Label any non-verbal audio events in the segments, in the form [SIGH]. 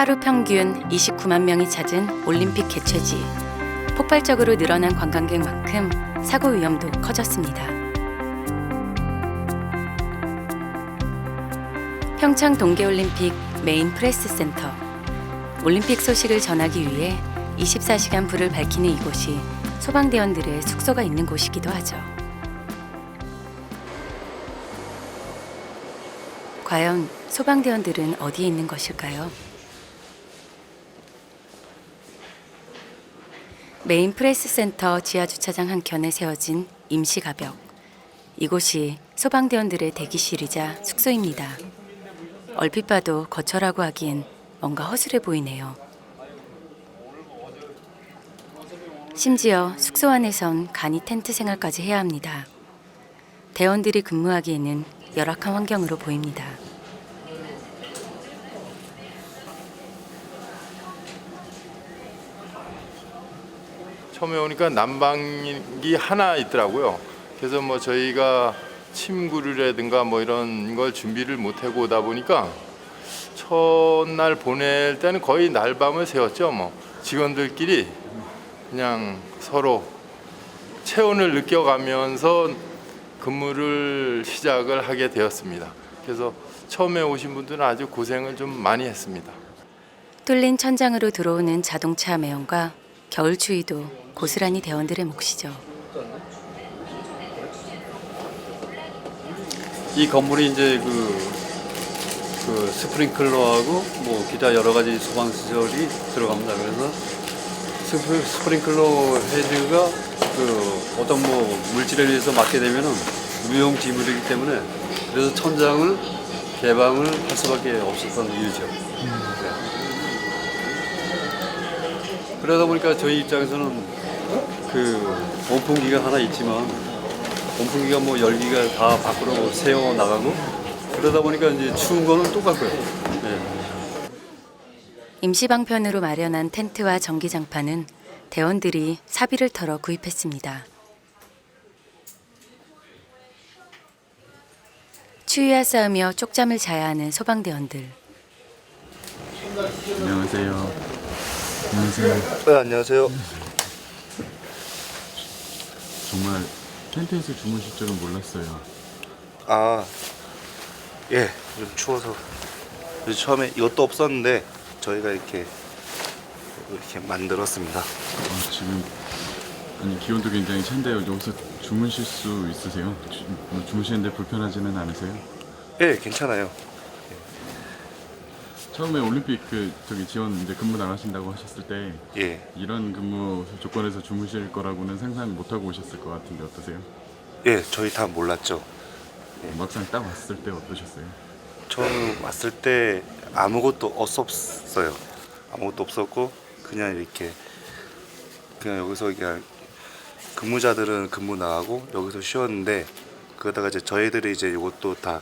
하루 평균 29만 명이 찾은 올림픽 개최지. 폭발적으로 늘어난 관광객만큼 사고 위험도 커졌습니다. 평창 동계올림픽 메인 프레스 센터. 올림픽 소식을 전하기 위해 24시간 불을 밝히는 이곳이 소방대원들의 숙소가 있는 곳이기도 하죠. 과연 소방대원들은 어디에 있는 것일까요? 메인 프레스 센터 지하 주차장 한 켠에 세워진 임시 가벽. 이곳이 소방대원들의 대기실이자 숙소입니다. 얼핏 봐도 거처라고 하기엔 뭔가 허술해 보이네요. 심지어 숙소 안에선 간이 텐트 생활까지 해야 합니다. 대원들이 근무하기에는 열악한 환경으로 보입니다. 처음에 오니까 난방기 하나 있더라고요. 그래서 뭐 저희가 침구류라든가 뭐 이런 걸 준비를 못 하고 오다 보니까 첫날 보낼 때는 거의 날밤을 새웠죠. 뭐 직원들끼리 그냥 서로 체온을 느껴가면서 근무를 시작을 하게 되었습니다. 그래서 처음에 오신 분들은 아주 고생을 좀 많이 했습니다. 뚫린 천장으로 들어오는 자동차 매연과 겨울 추위도 고스란히 대원들의 몫이죠. 이 건물이 이제 그, 그 스프링클러하고 뭐 기타 여러 가지 소방 시설이 들어갑니다. 그래서 스프, 스프링클러 헤드가 그 어떤 뭐 물질에 의해서 맞게 되면은 유용 지물이기 때문에 그래서 천장을 개방을 할 수밖에 없었던 이유죠. 네. 그러다 보니까 저희 입장에서는 그 온풍기가 하나 있지만 온풍기가 뭐 열기가 다 밖으로 새어 나가고 그러다 보니까 이제 추운 거는 똑같고요. 네. 임시 방편으로 마련한 텐트와 전기장판은 대원들이 사비를 털어 구입했습니다. 추위와 싸우며 쪽잠을 자야 하는 소방대원들. 안녕하세요. 안녕하세요. 네, 안녕하세요. 정말 텐트에서 주무실 줄은 몰랐어요. 아, 예, 좀 추워서. 그래서 처음에 이것도 없었는데 저희가 이렇게 이렇게 만들었습니다. 아, 지금 아니 기온도 굉장히 찬데 여기서 주무실 수 있으세요? 주, 뭐 주무시는데 불편하지는 않으세요? 예, 괜찮아요. 처음에 올림픽 그 저기 지원 이제 근무 나가신다고 하셨을 때 예, 이런 근무 조건에서 주무실 거라고는 상상 못 하고 오셨을 것 같은데 어떠세요? 예, 저희 다 몰랐죠. 막상 딱 왔을 때 어떠셨어요? 처음 왔을 때 아무것도 없었어요. 아무것도 없었고 그냥 이렇게 그냥 여기서 그냥 근무자들은 근무 나가고 여기서 쉬었는데 그러다가 이제 저희들이 이제 이것도 다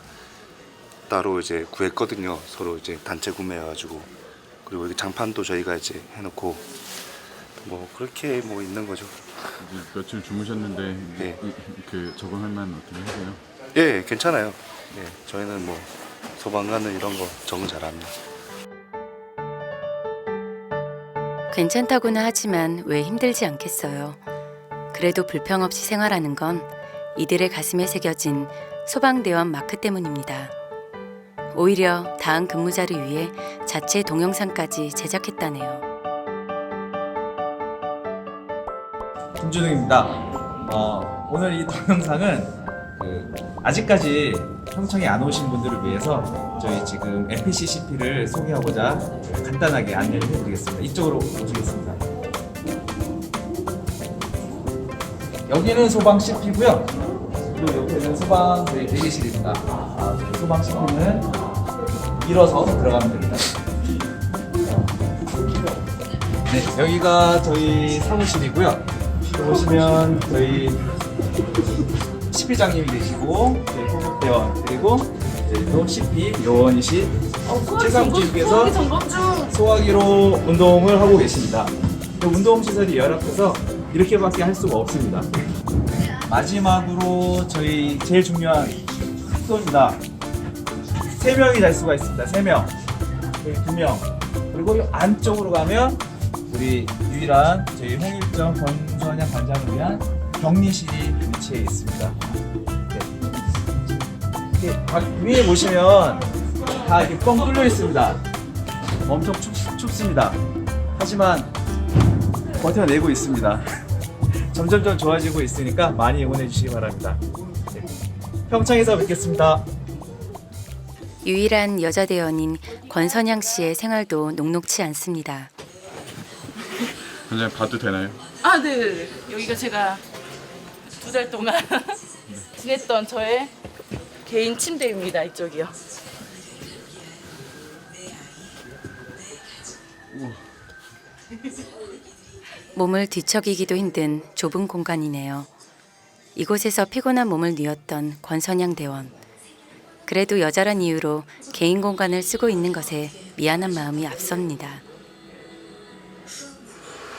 따로 이제 구했거든요. 서로 이제 단체 구매해가지고 그리고 여기 장판도 저희가 이제 해놓고 뭐 그렇게 뭐 있는 거죠. 이제 며칠 주무셨는데 예. 이- 그 적응할 만 어떻게 하세요? 예, 괜찮아요. 예, 저희는 뭐 소방관은 이런 거 적응 잘합니다. 괜찮다고는 하지만 왜 힘들지 않겠어요. 그래도 불평 없이 생활하는 건 이들의 가슴에 새겨진 소방대원 마크 때문입니다. 오히려 다음 근무자를 위해 자체 동영상까지 제작했다네요. 김준웅입니다. 어, 오늘 이 동영상은 그 아직까지 평창에 안 오신 분들을 위해서 저희 지금 MPCCP를 소개하고자 간단하게 안내를 해드리겠습니다. 이쪽으로 오시겠습니다. 여기는 소방 CP고요. 그리고 옆에는 소방 대기실입니다. 소방 CP는 밀어서 들어가면 됩니다. 네, 여기가 저희 사무실이고요. 보시면 저희 CP장님이 계시고 저희 소속대원 그리고 또 CP 요원이신 최상주님께서 소화기로 운동을 하고 계십니다. 그 운동 시설이 열악해서 이렇게밖에 할 수가 없습니다. 마지막으로 저희 제일 중요한 숙소입니다. 세 명이 잘 수가 있습니다. 세 명, 저희 두 명, 그리고 이 안쪽으로 가면 우리 유일한 저희 홍일점 권선양 관장을 위한 격리실이 위치해 있습니다. 네. 위에 보시면 다 이렇게 뻥 뚫려 있습니다. 엄청 춥, 춥습니다. 하지만 버텨내고 있습니다. [LAUGHS] 점점점 좋아지고 있으니까 많이 응원해 주시기 바랍니다. 네. 평창에서 뵙겠습니다. 유일한 여자 대원인 권선양 씨의 생활도 녹록치 않습니다. 관장님 봐도 되나요? 아, 네, 네, 네. 여기가 제가 두 달 동안 [LAUGHS] 지냈던 저의 개인 침대입니다. 이쪽이요. 몸을 뒤척이기도 힘든 좁은 공간이네요. 이곳에서 피곤한 몸을 뉘었던 권선양 대원. 그래도 여자란 이유로 개인 공간을 쓰고 있는 것에 미안한 마음이 앞섭니다.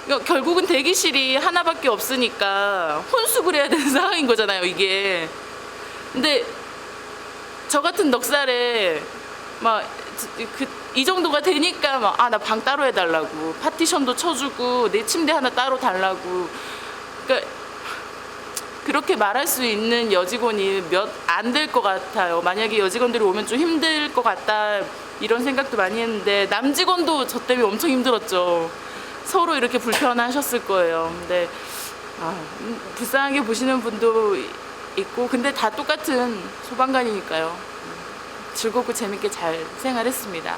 그러니까 결국은 대기실이 하나밖에 없으니까 혼숙을 해야 되는 [LAUGHS] 상황인 거잖아요, 이게. 근데 저 같은 넉살에 막 그 이 정도가 되니까 막 아 나 방 따로 해달라고 파티션도 쳐주고 내 침대 하나 따로 달라고 그러니까 그렇게 말할 수 있는 여직원이 몇 안 될 것 같아요. 만약에 여직원들이 오면 좀 힘들 것 같다 이런 생각도 많이 했는데 남직원도 저 때문에 엄청 힘들었죠. 서로 이렇게 불편하셨을 거예요. 근데 아, 음, 불쌍하게 보시는 분도 있고 근데 다 똑같은 소방관이니까요. 음, 즐겁고 재밌게 잘 생활했습니다.